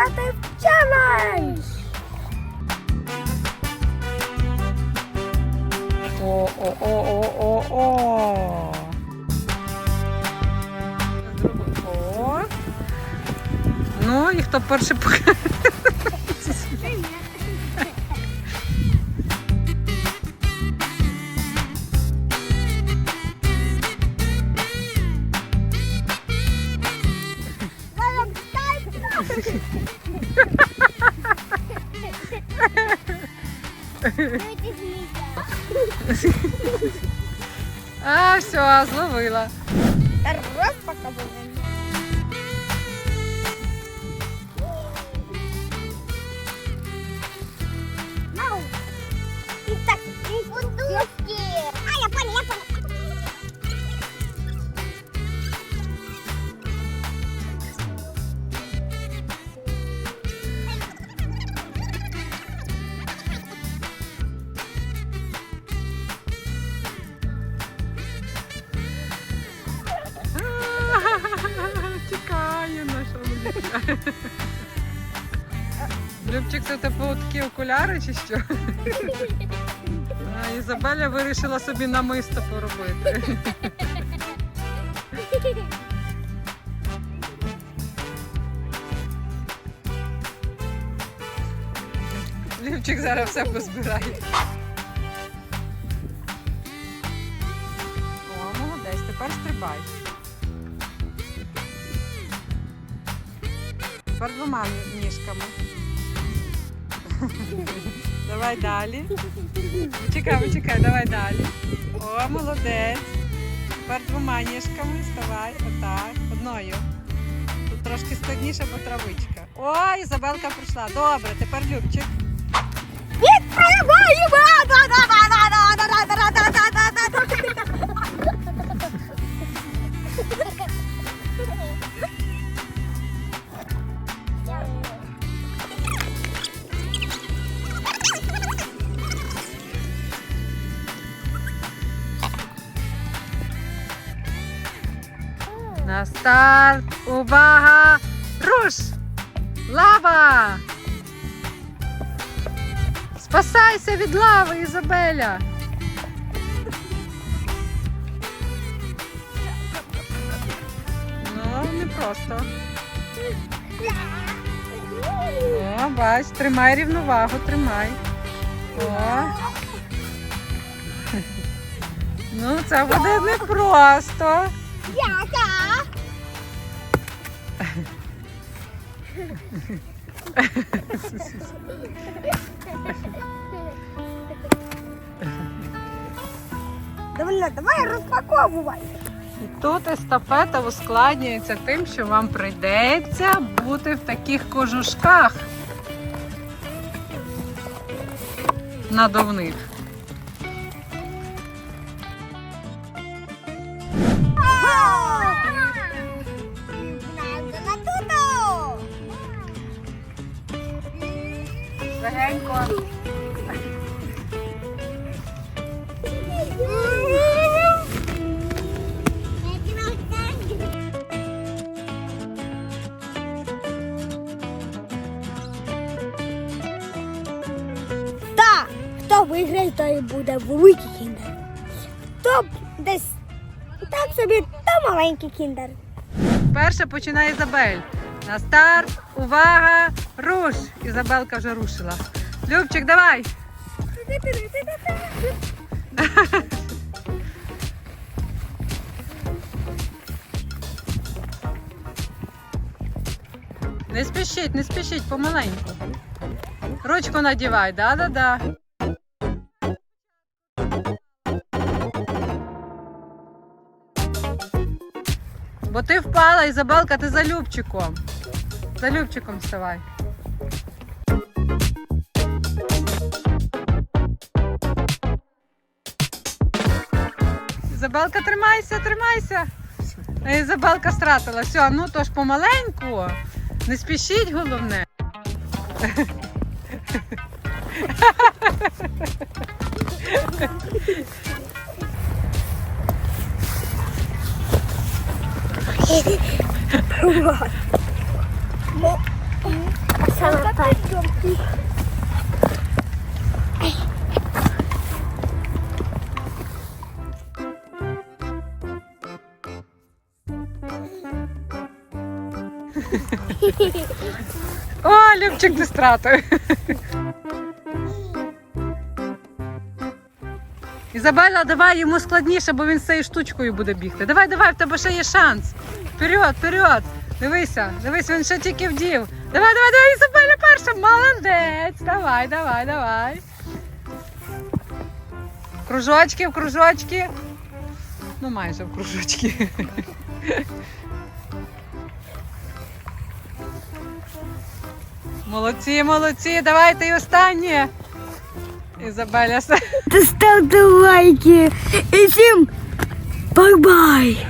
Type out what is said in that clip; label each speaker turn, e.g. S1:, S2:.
S1: грати Challenge! челендж.
S2: О, о, о, о, о, о. О. Ну, і хто перший покаже? А, все, зловила.
S1: Раз показываем.
S2: Любчик, це тебе такі окуляри чи що? А, Ізабеля вирішила собі намисто поробити. Любчик зараз все позбирає. О, молодець, тепер стрибай. Тепер двома ніжками. Давай далі. Чекай, чекай, давай далі. О, молодець. Тепер двома ніжками ставай. Отак. Одною. Тут трошки складніше, бо травичка. О, Ізабелка прийшла. Добре, тепер Любчик. На старт. Увага! Руш! Лава! Спасайся від лави, Ізабеля! Ну, не просто. О, бач, тримай рівновагу, тримай. О. Ну, це буде непросто.
S1: Яка? Давай, давай розпаковувати.
S2: І тут естафета ускладнюється тим, що вам прийдеться бути в таких кожушках надувних. Легенько.
S1: Так, хто виграє, той буде великий кіндер. Хто десь так собі, то маленький кіндер.
S2: Перше починає Ізабель. На старт, увага, руш! Ізабелка вже рушила. Любчик, давай! Не спішіть, не спішіть, помаленьку. Ручку надівай, да-да-да. Бо ти впала, Ізабелка, ти за Любчиком. За Любчиком вставай. Ізабелка, тримайся, тримайся. А Ізабелка стратила. Все, ну то ж помаленьку. Не спішіть головне.
S1: саме перше.
S2: О, Любчик ти стратою. Ізабеля, давай йому складніше, бо він з цією штучкою буде бігти. Давай, давай, в тебе ще є шанс. Вперед, вперед. Дивися, дивись, він ще тільки вдів. Давай, давай, давай, Ізабеля перша. Молодець. Давай, давай, давай. Кружочки, в кружочки. Ну, майже в кружочки. Молодці, молодці, давайте і останнє. Ізабеля.
S1: Ставте лайки і всім бай-бай!